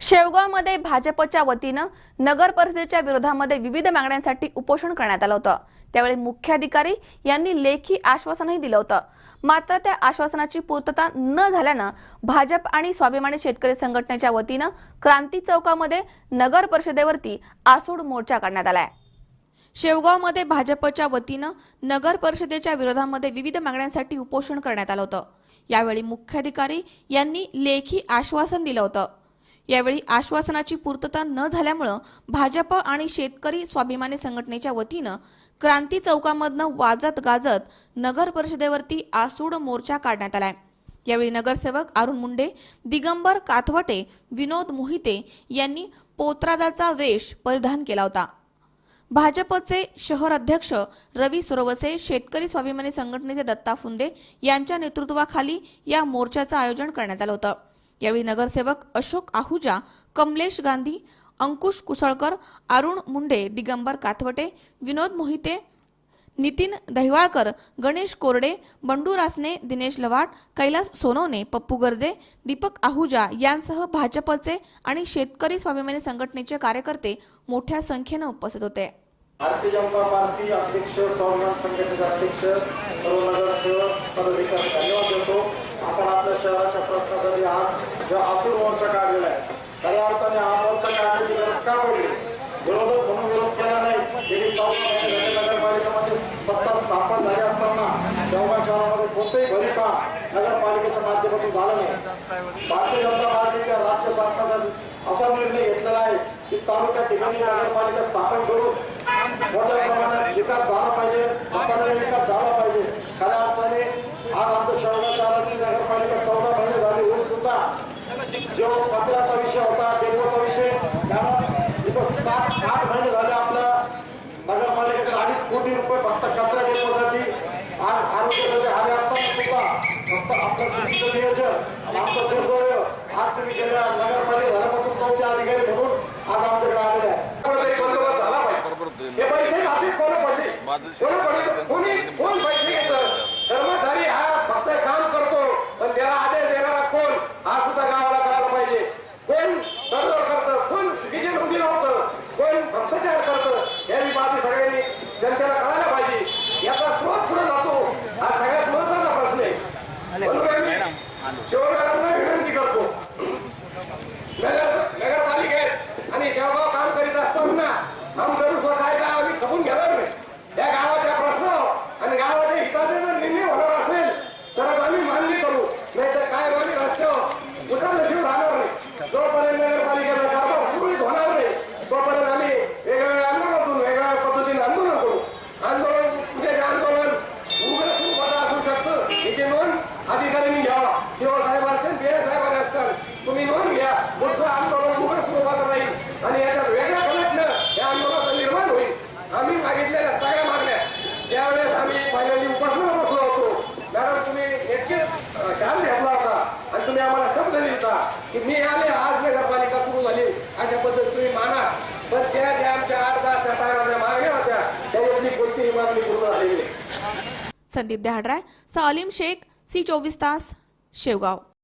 शेवगावमध्ये भाजपच्या वतीनं नगर परिषदेच्या विरोधामध्ये विविध मागण्यांसाठी उपोषण करण्यात आलं होतं. त्यावेळी मुख्याधिकारी यांनी लेखी आश्वासनही दिलं होतं. मात्र त्या आश्वासनाची पूर्तता न झाल्यानं भाजप आणि स्वाभिमानी शेतकरी संघटनेच्या वतीनं क्रांती चौकामध्ये नगर परिषदेवरती आसूड मोर्चा काढण्यात आलाय. शेवगावमध्ये भाजपच्या वतीनं नगर परिषदेच्या विरोधामध्ये विविध मागण्यांसाठी उपोषण करण्यात आलं होतं. यावेळी मुख्याधिकारी यांनी लेखी आश्वासन दिलं होतं. यावेळी आश्वासनाची पूर्तता न झाल्यामुळं भाजप आणि शेतकरी स्वाभिमानी संघटनेच्या वतीनं क्रांती चौकामधनं वाजत गाजत नगर परिषदेवरती आसूड मोर्चा काढण्यात आलाय. यावेळी नगरसेवक अरुण मुंडे दिगंबर काथवटे विनोद मोहिते यांनी पोत्रादाचा वेश परिधान केला होता. भाजपचे शहर अध्यक्ष रवी सुरवसे शेतकरी स्वाभिमानी संघटनेचे दत्ता फुंदे यांच्या नेतृत्वाखाली या मोर्चाचं आयोजन करण्यात आलं होतं. यावेळी नगरसेवक अशोक आहुजा कमलेश गांधी अंकुश कुसळकर अरुण मुंडे दिगंबर काथवटे विनोद मोहिते नितीन दहिवाळकर गणेश कोरडे बंडू रासने दिनेश लवाट कैलास सोनवणे पप्पू गर्जे दीपक आहुजा यांसह भाजपचे आणि शेतकरी स्वाभिमानी संघटनेचे कार्यकर्ते मोठ्या संख्येनं उपस्थित होते. भारतीय जनता पार्टी अध्यक्ष स्वाभिमान संघटनेचे अध्यक्ष सर्व नगरसेवक पदाधिकारी धन्यवाद देतो. आपण आपल्या शहराच्या जो आसूर मोर्चा काढलेला आहे. खऱ्या अर्थाने हा मोर्चा काढण्याची गरज का पडली विरोधक म्हणून विरोध केला नाही. गेली चौदा महिने नगरपालिकेमध्ये सत्ता स्थापन झाली असताना शेवगाव शहरामध्ये कोणतेही भरीपा नगरपालिकेच्या माध्यमातून झालं नाही. भारतीय जनता पार्टीच्या राज्य शासनाचा असा निर्णय घेतलेला आहे की तालुक्या ठिकाणी नगरपालिका स्थापन करून मोठ्या प्रमाणात विकास झाला पाहिजे झपाट्याने विकास झाला पाहिजे खऱ्या अर्थाने आज आमच्या शेवगाव शहराची नगरपालिका चौदा महिने झाली होऊन सुद्धा जो कचऱ्याचा विषय होता डेपोचा विषय इथं सात आठ महिने झाले आपल्या नगरपालिकेचे अडीच कोटी रुपये फक्त कचरा डेपोसाठी आज आरोग्यासाठी आले असताना सुद्धा फक्त आपलं चुकीचं नियोजन आणि आमचं दुर्दैव आज तुम्ही गेल्या नगरपालिका झाल्यापासून चौथे अधिकारी म्हणून आज आमच्याकडे आलेले आहे. हे पैसे पाहिजे? कोणी कोण पैसे घेतं कर्मचारी हा फक्त काम करतो पण त्याला आदेश देणारा कोण हा सुद्धा गावाला कळायला पाहिजे कोण तडजोड करतं कोण चुकीची नोंदी लावतं कोण भ्रष्टाचार करतं या बाबी सगळ्यांनी जनतेला कळायला पाहिजे याचा स्रोत पुढे जातो हा सगळ्यात महत्त्वाचा प्रश्न आहे म्हणून आम्ही शिवरायांना विनंती करतो नगर नगरपालिकेत आणि शेवगाव काम करीत असताना आमचं कायदा आम्ही घेणार नाही. या प्रश्न आणि गावाच्या हिताचे जर निर्णय होणार असेल आम्ही मान्य करू. नाही तर काय आम्ही रस्त्यावर उतरलं राहणार नाही. जोपर्यंत नगरपालिकेचा कारभार सुरळीत होणार नाही तोपर्यंत आम्ही वेगवेगळ्या आंदोलनातून वेगवेगळ्या पद्धतीने आंदोलन करू. आंदोलन म्हणजे उद्याचे आंदोलन उग्र स्वरूपाचं असू शकतं याची नोंद अधिकाऱ्यांनी घ्यावा. शिवसाहेब असतील बेरे साहेब असतात तुम्ही नोंद इतके ध्यान घेतला होता आणि तुम्ही आम्हाला शब्द दिलता की मी आले आज नगरपालिका सुरू झाली. अशा पद्धती तुम्ही माना. पण त्या ज्या आमच्या आठ दहा त्या टायमाच्या मागण्या होत्या त्याच्यातली कोणतीही मागणी पूर्ण झालेली नाही. संदीप दहाडराय सलीम शेख सी चोवीस तास शेवगाव.